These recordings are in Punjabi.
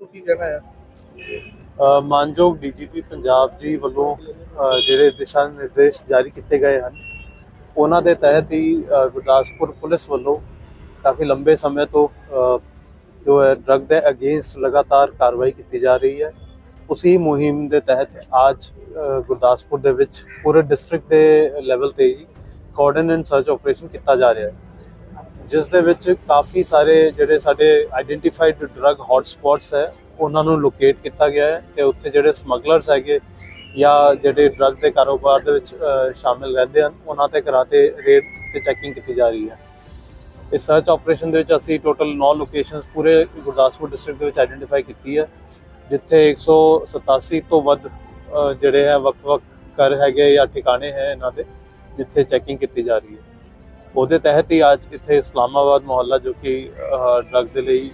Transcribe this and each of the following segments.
ਤੁਸੀਂ ਕਹਿਣਾ ਹੈ? ਮਾਨਯੋਗ ਡੀਜੀਪੀ ਪੰਜਾਬ ਜੀ ਵੱਲੋਂ ਜਿਹੜੇ ਦਿਸ਼ਾ ਨਿਰਦੇਸ਼ ਜਾਰੀ ਕੀਤੇ ਗਏ ਹਨ ਉਹਨਾਂ ਦੇ ਤਹਿਤ ਹੀ ਗੁਰਦਾਸਪੁਰ ਪੁਲਿਸ ਵੱਲੋਂ ਕਾਫੀ ਲੰਬੇ ਸਮੇਂ ਤੋਂ ਜੋ ਹੈ ਡਰੱਗ ਦੇ ਅਗੇਂਸਟ ਲਗਾਤਾਰ ਕਾਰਵਾਈ ਕੀਤੀ ਜਾ ਰਹੀ ਹੈ। ਉਸੇ ਮੁਹਿੰਮ ਦੇ ਤਹਿਤ ਅੱਜ ਗੁਰਦਾਸਪੁਰ ਦੇ ਵਿੱਚ ਪੂਰੇ ਡਿਸਟ੍ਰਿਕਟ ਦੇ ਲੈਵਲ ਤੇ ਹੀ ਕੋਆਰਡਨ ਐਂਡ ਸਰਚ ਆਪਰੇਸ਼ਨ ਕੀਤਾ ਜਾ ਰਿਹਾ ਹੈ। ਜਿਸ ਦੇ ਵਿੱਚ ਕਾਫੀ ਸਾਰੇ ਜਿਹੜੇ ਸਾਡੇ ਆਈਡੈਂਟੀਫਾਈਡ ਡਰੱਗ ਹੌਟ ਹੈ, ਉਹਨਾਂ ਨੂੰ ਲੋਕੇਟ ਕੀਤਾ ਗਿਆ ਹੈ ਤੇ ਉੱਥੇ ਜਿਹੜੇ ਸਮਗਲਰਸ ਹੈਗੇ ਜਾਂ ਜਿਹੜੇ ਡਰੱਗ ਦੇ ਕਾਰੋਬਾਰ ਦੇ ਵਿੱਚ ਸ਼ਾਮਿਲ ਰਹਿੰਦੇ ਹਨ, ਉਹਨਾਂ ਤੇ ਕਰਾਤੇ ਰੇਡ ਤੇ ਚੈਕਿੰਗ ਕੀਤੀ ਜਾ ਰਹੀ ਹੈ। ਇਸ ਸਰਚ ਆਪਰੇਸ਼ਨ ਦੇ ਵਿੱਚ ਅਸੀਂ ਟੋਟਲ 9 ਲੋਕੇਸ਼ਨਸ ਪੂਰੇ ਗੁਰਦਾਸਪੁਰ ਡਿਸਟ੍ਰਿਕਟ ਦੇ ਵਿੱਚ ਆਈਡੈਂਟੀਫਾਈ ਕੀਤੀ ਹੈ, ਜਿੱਥੇ 187 ਤੋਂ ਵੱਧ ਜਿਹੜੇ ਹੈ ਵੱਖ-ਵੱਖ ਘਰ ਹੈਗੇ ਜਾਂ ਠਿਕਾਣੇ ਹੈ ਇਹਨਾਂ ਦੇ, ਜਿੱਥੇ ਚੈਕਿੰਗ ਕੀਤੀ ਜਾ ਰਹੀ ਹੈ। ਉਹਦੇ ਤਹਿਤ ਹੀ ਅੱਜ ਇੱਥੇ ਇਸਲਾਮਾਬਾਦ ਮੁਹੱਲਾ ਜੋ ਕਿ ਡਰੱਗ ਦੇ ਲਈ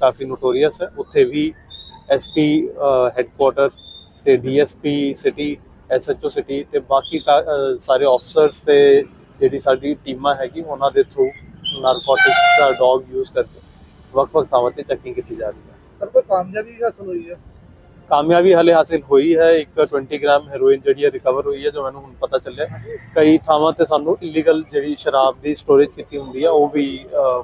ਕਾਫੀ ਨੋਟੋਰੀਅਸ ਹੈ। ਉੱਥੇ ਵੀ ਐਸਪੀ ਹੈੱਡਕੁਆਟਰ ਤੇ ਡੀਐਸਪੀ ਸਿਟੀ ਐਸਐਚਓ ਸਿਟੀ ਤੇ ਬਾਕੀ ਸਾਰੇ ਆਫਸਰਸ ਤੇ ਜਿਹੜੀ ਸਾਡੀ ਟੀਮਾਂ ਹੈਗੀ, ਉਹਨਾਂ ਦੇ ਥਰੂ ਨਾਰਕੋਟਿਕਸ ਦਾ ਡੌਗ ਯੂਜ਼ ਕਰਕੇ ਵੱਖ-ਵੱਖ ਥਾਵਾਂ ਤੇ ਚੈਕਿੰਗ ਕੀਤੀ ਜਾ ਰਹੀ ਹੈ। ਸਰ, ਕੋਈ ਕਾਮਯਾਬੀ ਹਾਸਲ ਹੋਈ ਹੈ? ਕਾਮਯਾਬੀ ਹਲੇ ਹਾਸਿਲ ਹੋਈ ਹੈ। ਇੱਕ 20 ਗ੍ਰਾਮ ਹੈਰੋਇਨ ਜਿਹੜੀ ਹੈ ਰਿਕਵਰ ਹੋਈ ਹੈ ਜੋ ਮੈਨੂੰ ਹੁਣ ਪਤਾ ਚੱਲਿਆ। ਕਈ ਥਾਵਾਂ ਤੇ ਸਾਨੂੰ ਇਲੀਗਲ ਜਿਹੜੀ ਸ਼ਰਾਬ ਦੀ ਸਟੋਰੇਜ ਕੀਤੀ ਹੁੰਦੀ ਹੈ ਉਹ ਵੀ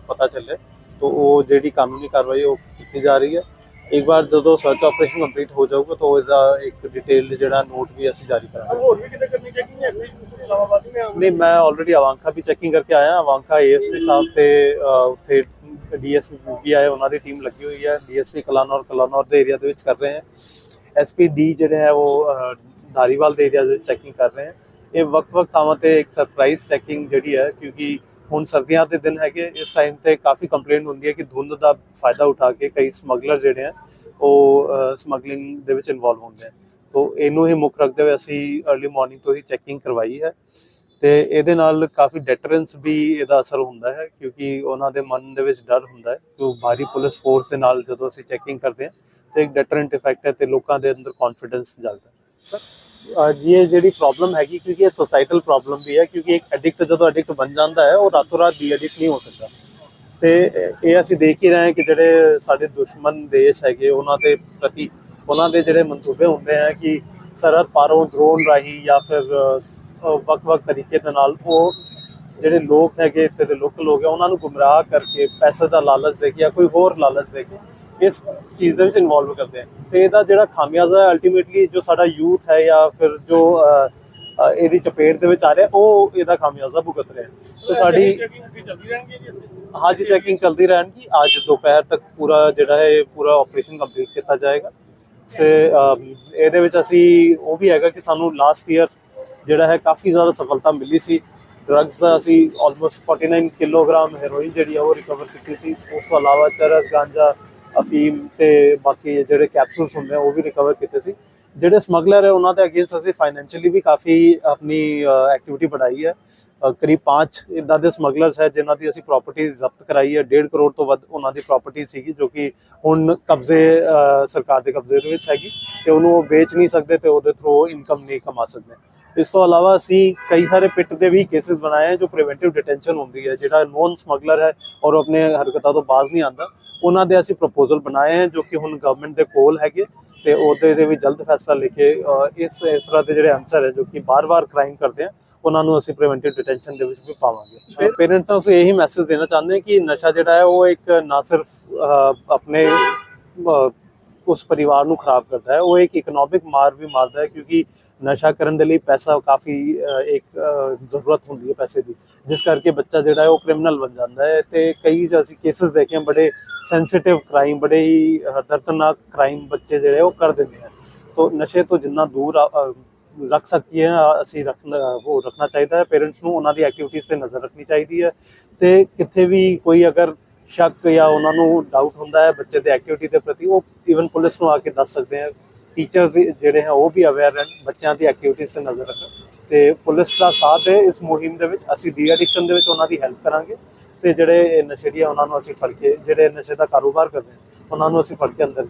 ਪਤਾ ਚੱਲਿਆ। ਤਾਂ ਉਹ ਜਿਹੜੀ ਕਾਨੂੰਨੀ ਕਾਰਵਾਈ ਉਹ ਕੀਤੀ ਜਾ ਰਹੀ ਹੈ। ਇੱਕ ਵਾਰ ਜਦੋਂ ਸਰਚ ਆਪਰੇਸ਼ਨ ਕੰਪਲੀਟ ਹੋ ਜਾਊਗਾ ਤਾਂ ਉਹਦਾ ਇੱਕ ਡਿਟੇਲਡ ਜਿਹੜਾ ਨੋਟ ਵੀ ਅਸੀਂ ਜਾਰੀ ਕਰਾਂਗੇ। ਹੋਰ ਵੀ ਕਿਤੇ ਕਰਨੀ ਚਾਹੀਦੀ ਹੈ? ਕੋਈ ਇਸਲਾਮਾਬਾਦ में ਨਹੀਂ ਮੈਂ ਆਲਰੇਡੀ ਅਵਾਂਕਾ ਵੀ ਚੈਕਿੰਗ ਕਰਕੇ ਆਇਆ। ਅਵਾਂਕਾ ਏਐਸਪੀ ਸਾਹਿਬ ਤੇ ਉੱਥੇ ਡੀਐਸਪੀ ਵੀ ਆਏ ਉਹਨਾਂ ਦੀ ਟੀਮ ਲੱਗੀ ਹੋਈ ਹੈ। ਡੀਐਸਪੀ ਕਲਾਨੌਰ ਕਲਾਨੌਰ ਦੇ ਏਰੀਆ ਦੇ ਵਿੱਚ ਕਰ ਰਹੇ ਹਨ ਐਸਪੀ ਡੀ ਜਿਹੜੇ ਹੈ ਉਹ ਅਹ, ਧਾਰੀਵਾਲ ਦੇ ਏਰੀਆ ਦੇ ਵਿੱਚ ਚੈਕਿੰਗ ਕਰ ਰਹੇ ਹਨ ਇਹ ਵੱਖ-ਵੱਖ ਥਾਵਾਂ ਤੇ ਇੱਕ ਸਰਪ੍ਰਾਈਜ਼ ਚੈਕਿੰਗ ਜਿਹੜੀ ਹੈ ਕਿਉਂਕਿ ਹੁਣ ਸਰਦੀਆਂ ਦੇ ਦਿਨ ਹੈਗੇ ਇਸ ਟਾਈਮ ਤੇ ਕਾਫੀ ਕੰਪਲੇਂਟ ਹੁੰਦੀ ਹੈ ਕਿ ਧੁੰਦ ਦਾ ਫਾਇਦਾ ਉਠਾ ਕੇ ਕਈ ਸਮਗਲਰ ਜਿਹੜੇ ਆ ਉਹ ਸਮਗਲਿੰਗ ਦੇ ਵਿੱਚ ਇਨਵੋਲਵ ਹੁੰਦੇ ਆ ਤੋਂ ਇਹਨੂੰ ਹੀ ਮੁੱਖ ਰੱਖਦੇ ਹੋਏ ਅਸੀਂ अर्ਲੀ ਮਾਰਨਿੰਗ ਤੋਂ ਹੀ ਚੈਕਿੰਗ ਕਰਵਾਈ ਹੈ। ਤੇ ਇਹਦੇ ਨਾਲ ਕਾਫੀ ਡੈਟਰੈਂਸ ਵੀ ਇਹਦਾ ਅਸਰ ਹੁੰਦਾ ਹੈ, ਕਿਉਂਕਿ ਉਹਨਾਂ ਦੇ ਮਨ ਦੇ ਵਿੱਚ ਡਰ ਹੁੰਦਾ ਹੈ ਕਿ ਉਹ ਭਾਰੀ ਪੁਲਿਸ ਫੋਰਸ ਦੇ ਨਾਲ ਜਦੋਂ ਅਸੀਂ ਚੈਕਿੰਗ ਕਰਦੇ ਹਾਂ, ਤੇ ਇੱਕ ਡੈਟਰੈਂਟ ਇਫੈਕਟ ਹੈ ਤੇ ਲੋਕਾਂ ਦੇ ਅੰਦਰ ਕੌਨਫੀਡੈਂਸ ਜਾਗਦਾ ਹੈ। ਜੀ, ਇਹ ਜਿਹੜੀ ਪ੍ਰੋਬਲਮ ਹੈਗੀ, ਕਿਉਂਕਿ ਇਹ ਸੋਸਾਈਟਲ ਪ੍ਰੋਬਲਮ ਵੀ ਹੈ, ਕਿਉਂਕਿ ਇੱਕ ਐਡਿਕਟ ਜਦੋਂ ਐਡਿਕਟ ਬਣ ਜਾਂਦਾ ਹੈ, ਉਹ ਰਾਤੋਂ ਰਾਤ ਦੀ ਐਡਿਕਟ ਨਹੀਂ ਹੋ ਸਕਦਾ। ਤੇ ਇਹ ਅਸੀਂ ਦੇਖ ਹੀ ਰਹੇ ਹਾਂ ਕਿ ਜਿਹੜੇ ਸਾਡੇ ਦੁਸ਼ਮਣ ਦੇਸ਼ ਹੈਗੇ, ਉਹਨਾਂ ਦੇ ਪ੍ਰਤੀ ਉਹਨਾਂ ਦੇ ਜਿਹੜੇ ਮਨਸੂਬੇ ਹੁੰਦੇ ਆ ਕਿ ਸਰਹੱਦ ਪਾਰੋਂ ਡਰੋਨ ਰਾਹੀਂ ਜਾਂ ਫਿਰ ਵੱਖ-ਵੱਖ ਤਰੀਕੇ ਦੇ ਨਾਲ ਉਹ ਜਿਹੜੇ ਲੋਕ ਹੈਗੇ ਇੱਥੇ ਦੇ ਲੋਕਲ ਲੋਕ ਹੈ ਉਹਨਾਂ ਨੂੰ ਗੁੰਮਰਾਹ ਕਰਕੇ ਪੈਸੇ ਦਾ ਲਾਲਚ ਦੇ ਕੇ ਜਾਂ ਕੋਈ ਹੋਰ ਲਾਲਚ ਦੇ ਕੇ ਇਸ ਚੀਜ਼ ਦੇ ਵਿੱਚ ਇਨਵੋਲਵ ਕਰਦੇ ਆ। ਤੇ ਇਹਦਾ ਜਿਹੜਾ ਖਾਮਿਆਜ਼ਾ ਅਲਟੀਮੇਟਲੀ ਜੋ ਸਾਡਾ ਯੂਥ ਹੈ ਜਾਂ ਫਿਰ ਜੋ ਇਹਦੀ ਚਪੇਟ ਦੇ ਵਿੱਚ ਆ ਰਿਹਾ ਉਹ ਇਹਦਾ ਖਾਮਿਆਜ਼ਾ ਭੁਗਤ ਰਿਹਾ। ਤੇ ਸਾਡੀ ਚੱਲਦੀ ਰਹਿਣਗੇ ਜੀ ਹਾਂ ਜੀ ਚੈਕਿੰਗ ਚੱਲਦੀ ਰਹਿਣਗੀ। ਅੱਜ ਦੁਪਹਿਰ ਤੱਕ ਪੂਰਾ ਜਿਹੜਾ ਹੈ ਪੂਰਾ ਆਪਰੇਸ਼ਨ ਕੰਪਲੀਟ ਕੀਤਾ ਜਾਏਗਾ। ਸੇ ਇਹਦੇ ਵਿੱਚ ਅਸੀਂ ਉਹ ਵੀ ਹੈਗਾ ਕਿ ਸਾਨੂੰ ਲਾਸਟ ਈਅਰ ਜਿਹੜਾ ਹੈ ਕਾਫੀ ਜ਼ਿਆਦਾ ਸਫਲਤਾ ਮਿਲੀ ਸੀ। ਡਰੱਗਸ ਦਾ ਅਸੀਂ ਆਲਮੋਸਟ 49 ਕਿਲੋਗ੍ਰਾਮ ਹੈਰੋਇਨ ਜਿਹੜੀ ਆ ਉਹ ਰਿਕਵਰ ਕੀਤੀ ਸੀ। ਉਸ ਤੋਂ ਇਲਾਵਾ ਚਰਸ, ਗਾਂਜਾ, ਅਫੀਮ ਤੇ ਬਾਕੀ ਜਿਹੜੇ ਕੈਪਸੂਲਸ ਹੁੰਦੇ ਆ ਉਹ ਵੀ ਰਿਕਵਰ ਕੀਤੇ ਸੀ। ਜਿਹੜੇ ਸਮਗਲਰ ਹੈ, ਉਹਨਾਂ ਦੇ ਅਗੇਂਸਟ ਅਸੀਂ ਫਾਈਨੈਂਸ਼ੀਅਲੀ ਵੀ ਕਾਫੀ ਆਪਣੀ ਐਕਟੀਵਿਟੀ ਵਧਾਈ ਹੈ। ਕਰੀਬ 5 ਇਦਾਂ ਦੇ ਸਮਗਲਰਸ ਹੈ ਜਿਨ੍ਹਾਂ ਦੀ ਅਸੀਂ ਪ੍ਰਾਪਰਟੀ ਜ਼ਬਤ ਕਰਾਈ ਹੈ। 1.5 ਕਰੋੜ ਤੋਂ ਵੱਧ ਉਹਨਾਂ ਦੀ ਪ੍ਰਾਪਰਟੀ ਸੀਗੀ ਜੋ ਕਿ ਹੁਣ ਕਬਜ਼ੇ ਸਰਕਾਰ ਦੇ ਕਬਜ਼ੇ ਦੇ ਵਿੱਚ ਹੈਗੀ ਤੇ ਉਹਨੂੰ ਉਹ ਵੇਚ ਨਹੀਂ ਸਕਦੇ ਤੇ ਉਹਦੇ ਥਰੂ ਇਨਕਮ ਨਹੀਂ ਕਮਾ ਸਕਦੇ। ਇਸ ਤੋਂ ਇਲਾਵਾ ਅਸੀਂ ਕਈ ਸਾਰੇ ਪਿੱਟ ਦੇ ਵੀ ਕੇਸਿਸ ਬਣਾਏ ਹੈ ਜੋ ਪ੍ਰੀਵੈਂਟਿਵ ਡਿਟੈਂਸ਼ਨ ਹੁੰਦੀ ਹੈ, ਜਿਹੜਾ ਨੋਨ ਸਮਗਲਰ ਹੈ ਔਰ ਉਹ ਆਪਣੇ ਹਰਕਤਾਂ ਤੋਂ ਬਾਜ਼ ਨਹੀਂ ਆਂਦਾ ਉਹਨਾਂ ਦੇ ਅਸੀਂ ਪ੍ਰਪੋਜ਼ਲ ਬਣਾਏ ਹੈ ਜੋ ਕਿ ਹੁਣ ਗਵਰਨਮੈਂਟ ਦੇ ਕੋਲ ਹੈਗੇ ਤੇ ਉਹਦੇ ਦੇ ਵੀ ਜਲਦ ਫੈਸਲਾ ਲੈ ਕੇ ਇਸ ਇਸ ਤਰ੍ਹਾਂ ਦੇ ਜਿਹੜੇ ਅਨਸਰ ਹੈ ਜੋ ਕਿ ਬਾਰ-ਬਾਰ ਕ੍ਰਾਈਮ ਕਰਦੇ ਆ ਉਹਨਾਂ ਨੂੰ ਅਸੀਂ ਪ੍ਰੀਵੈਂਟਿਵ ਡਿਟੈਂਸ਼ਨ ਦੇ ਵਿੱਚ ਵੀ ਪਾਵਾਂਗੇ। ਪੇਰੈਂਟਸ ਨੂੰ ਅਸੀਂ ਇਹੀ ਮੈਸੇਜ ਦੇਣਾ ਚਾਹੁੰਦੇ ਹਾਂ ਕਿ ਨਸ਼ਾ ਜਿਹੜਾ ਹੈ ਉਹ ਇੱਕ ਨਾ ਸਿਰਫ ਆਪਣੇ ਉਸ ਪਰਿਵਾਰ ਨੂੰ ਖਰਾਬ ਕਰਦਾ ਹੈ। ਉਹ ਇੱਕ ਇਕਨੋਮਿਕ ਮਾਰ ਵੀ ਮਾਰਦਾ ਹੈ ਕਿਉਂਕਿ ਨਸ਼ਾ ਕਰਨ ਦੇ ਲਈ ਪੈਸਾ ਕਾਫੀ ਇੱਕ ਜ਼ਰੂਰਤ ਹੁੰਦੀ ਹੈ ਪੈਸੇ ਦੀ। ਜਿਸ ਕਰਕੇ ਬੱਚਾ ਜਿਹੜਾ ਹੈ ਉਹ ਕ੍ਰਿਮੀਨਲ ਬਣ ਜਾਂਦਾ ਹੈ ਤੇ ਕਈ ਅਸੀਂ ਕੇਸਸ ਦੇਖੇ ਹਨ ਬੜੇ ਸੈਂਸਿਟਿਵ ਕ੍ਰਾਈਮ ਬੜੇ ਹੀ ਦਰਦਨਾਕ ਕ੍ਰਾਈਮ ਬੱਚੇ ਜਿਹੜੇ ਉਹ ਕਰ ਦਿੰਦੇ ਹਨ ਤੋਂ ਨਸ਼ੇ ਤੋਂ ਜਿੰਨਾ ਦੂਰ ਰੱਖ ਸਕੀਏ ਅਸੀਂ ਰੱਖਣਾ ਉਹ ਰੱਖਣਾ ਚਾਹੀਦਾ ਹੈ। ਪੇਰੈਂਟਸ ਨੂੰ ਉਹਨਾਂ ਦੀ ਐਕਟੀਵਿਟੀਜ਼ ਤੇ ਨਜ਼ਰ ਰੱਖਣੀ ਚਾਹੀਦੀ ਹੈ। ਤੇ ਕਿੱਥੇ ਵੀ ਕੋਈ ਅਗਰ ਸ਼ੱਕ ਜਾਂ ਉਹਨਾਂ ਨੂੰ ਡਾਊਟ ਹੁੰਦਾ ਹੈ ਬੱਚੇ ਦੇ ਐਕਟੀਵਿਟੀ ਦੇ ਪ੍ਰਤੀ, ਉਹ ਈਵਨ ਪੁਲਿਸ ਨੂੰ ਆ ਕੇ ਦੱਸ ਸਕਦੇ ਆ। ਟੀਚਰਸ ਜਿਹੜੇ ਹੈ, ਉਹ ਵੀ ਅਵੇਅਰ ਰਹਿਣ, ਬੱਚਿਆਂ ਦੀ ਐਕਟੀਵਿਟੀਜ਼ ਤੇ ਨਜ਼ਰ ਰੱਖਣ। ਤੇ ਪੁਲਿਸ ਦਾ ਸਾਥ ਹੈ, ਇਸ ਮੁਹਿੰਮ ਦੇ ਵਿੱਚ ਅਸੀਂ ਡੀ ਐਡਿਕਸ਼ਨ ਦੇ ਵਿੱਚ ਉਹਨਾਂ ਦੀ ਹੈਲਪ ਕਰਾਂਗੇ। ਤੇ ਜਿਹੜੇ ਨਸ਼ੇੜੀ ਆ ਉਹਨਾਂ ਨੂੰ ਅਸੀਂ ਫੜ ਕੇ, ਜਿਹੜੇ ਨਸ਼ੇ ਦਾ ਕਾਰੋਬਾਰ ਕਰਦੇ ਆ, ਉਹਨਾਂ ਨੂੰ ਅਸੀਂ ਫੜ ਕੇ ਅੰਦਰ